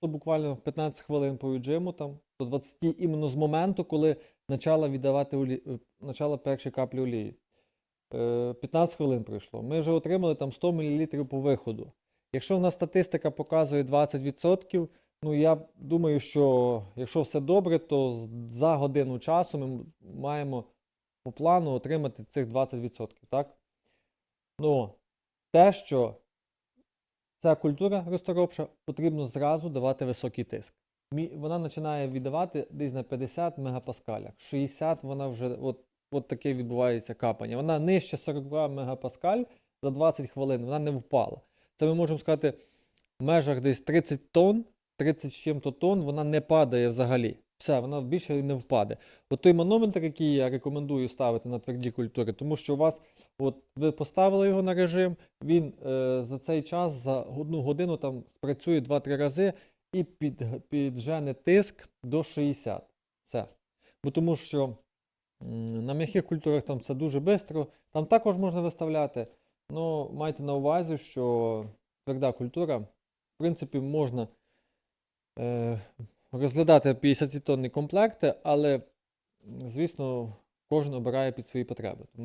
то буквально 15 хвилин по віджиму, там, до 20 іменно з моменту, коли почала віддавати олі... е, почала перші каплі олії. Е, 15 хвилин пройшло. Ми вже отримали там 100 мл по виходу. Якщо в нас статистика показує 20%, ну я думаю, що якщо все добре, то за годину часу ми маємо по плану отримати цих 20%. Так? Ну, те, що ця культура розторопша, потрібно зразу давати високий тиск. Вона починає віддавати десь на 50 мегапаскалях. 60 вона вже от, от таке відбувається капання. Вона нижче 42 мегапаскаль за 20 хвилин, вона не впала. Це ми можемо сказати, в межах десь 30 тонн, 30 з чим-то тонн, вона не падає взагалі. Все, вона більше не впаде. От той манометр, який я рекомендую ставити на тверді культури, тому що у вас, от ви поставили його на режим, він е, за цей час, за одну годину там спрацює 2-3 рази і під, піджене тиск до 60. Все. Бо тому що на м'яких культурах там це дуже швидко. Там також можна виставляти. Ну, майте на увазі, що тверда культура, в принципі, можна е, розглядати 50 тонні комплекти, але, звісно, кожен обирає під свої потреби. Тому